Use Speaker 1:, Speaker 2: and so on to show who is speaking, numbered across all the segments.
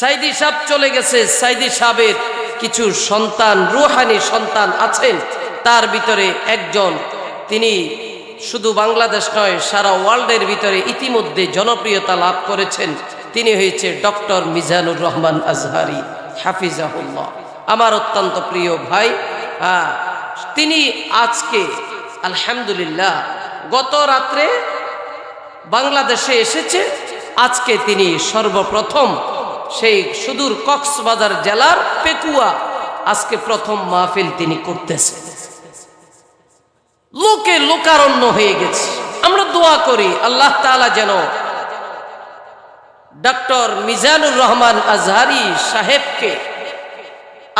Speaker 1: সাইদি সাহেব চলে গেছে। সাইদি সাহেবের কিছু সন্তান, রুহানি সন্তান আছেন। তার ভিতরে একজন, তিনি শুধু বাংলাদেশ নয়, সারা ওয়ার্ল্ডের ভিতরে ইতিমধ্যে জনপ্রিয়তা লাভ করেছেন। তিনি হয়েছে ডক্টর মিজানুর রহমান আজহারি, হাফিজাহুল্লাহ। আমার অত্যন্ত প্রিয় ভাই তিনি আজকে, আলহামদুলিল্লাহ, গত রাত্রে বাংলাদেশে এসেছে। আজকে তিনি সর্বপ্রথম সেই সুদূর কক্সবাজার জেলার পেকুয়া। আজকে প্রথম মাহফিল তিনি করতেছেন লোকে লোকারণ্য হয়ে গেছে। আমরা দোয়া করি, আল্লাহ তাআলা যেন ডক্টর মিজানুর রহমান আজহারি সাহেবকে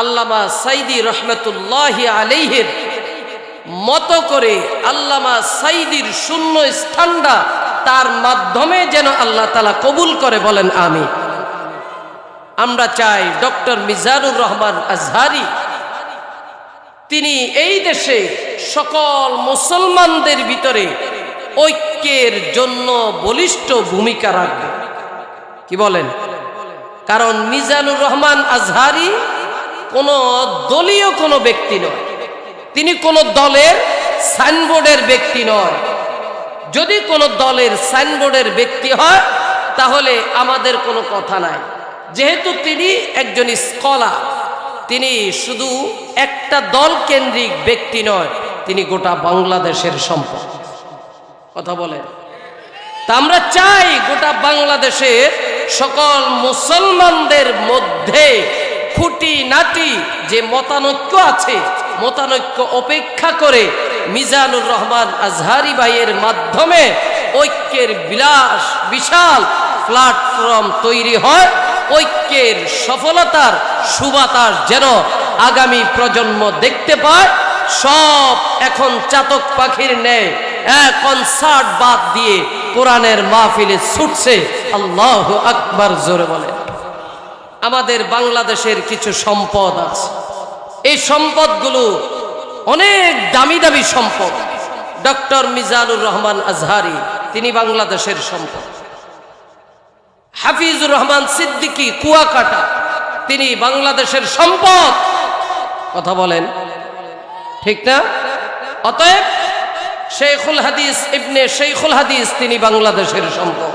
Speaker 1: আল্লামা সাইদি রহমতুল্লাহ আলাইহের মতো করে আল্লামা সাইদির শূন্য স্থানটা তার মাধ্যমে যেন আল্লাহ তালা কবুল করে বলেন আমি আমরা চাই ডক্টর মিজানুর রহমান আজহারি। তিনি এই দেশে সকল মুসলমানদের ভিতরে ঐক্যের জন্য বলিষ্ঠ ভূমিকা রাখবে। কি বলেন? কারণ মিজানুর রহমান আজহারি কোনো দলীয় কোনো ব্যক্তি নয়। তিনি কোনো দলের সাইনবোর্ডের ব্যক্তি নয়। যদি কোনো দলের সাইনবোর্ডের ব্যক্তি হয়, তাহলে আমাদের কোনো কথা নাই। যেহেতু তিনি একজন স্কলার, তিনি শুধু একটা দল কেন্দ্রিক ব্যক্তি নয়, তিনি গোটা বাংলাদেশের সম্পদ। কথা বলেন তা আমরা চাই গোটা বাংলাদেশের সকল মুসলমানদের মধ্যে খুঁটি নাটি যে মতানৈক্য আছে, মতানৈক্য অপেক্ষা করে মিজানুর রহমান আজহারি ভাইয়ের মাধ্যমে ঐক্যের বিলাস, বিশাল প্ল্যাটফর্ম তৈরি হয়। ঐক্যের সফলতার সুবাতাস যেন আগামী প্রজন্ম দেখতে পায়, সব এখন চাতক পাখির ন্যায় কনসার্ট বাদ দিয়ে কোরআনের মাহফিলে ছুটছে। আল্লাহ আকবার জোরে বলে। আমাদের বাংলাদেশের কিছু সম্পদ আছে। এই সম্পদগুলো অনেক দামি দামি সম্পদ। ডক্টর মিজানুর রহমান আজহারি, তিনি বাংলাদেশের সম্পদ। হাফিজুর রহমান সিদ্দিকী কুয়াকাটা, তিনি বাংলাদেশের সম্পদ। কথা বলেন। ঠিক না? অতএব শেখুল হাদিস ইবনে শেখুল হাদিস তিনি বাংলাদেশের সম্পদ।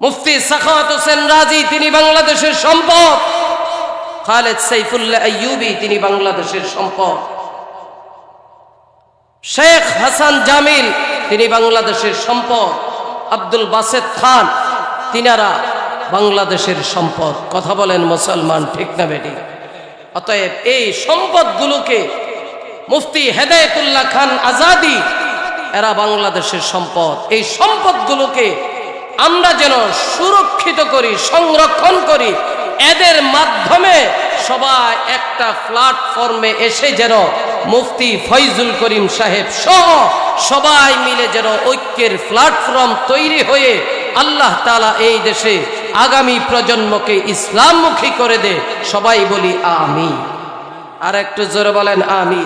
Speaker 1: মুফতি সাখাওয়াত হোসেন রাজি, তিনি বাংলাদেশের সম্পদ। খালেদ সাইফুল্লাহ আইয়ুবি, তিনি বাংলাদেশের সম্পদ। শেখ হাসান জামিল, তিনি বাংলাদেশের সম্পদ। আব্দুল বাসেদ খান তিনারা বাংলাদেশের সম্পদ। কথা বলেন মুসলমান, ঠিক না বেটি? অতএব এই সম্পদগুলোকে মুফতি হেদায়তুল্লাহ খান আজাদি, এরা বাংলাদেশের সম্পদ। এই সম্পদগুলোকে আমরা যেন সুরক্ষিত করি, সংরক্ষণ করি, এদের মাধ্যমে সবাই একটা প্ল্যাটফর্মে এসে যেন মুফতি ফৈজুল করিম সাহেব সহ সবাই মিলে যেন ঐক্যের প্ল্যাটফর্ম তৈরি হয়ে আল্লাহ তালা এই দেশে আগামী প্রজন্মকে ইসলাম মুখী করে দে। সবাই বলি আমি আর একটু জোরে বলেন আমি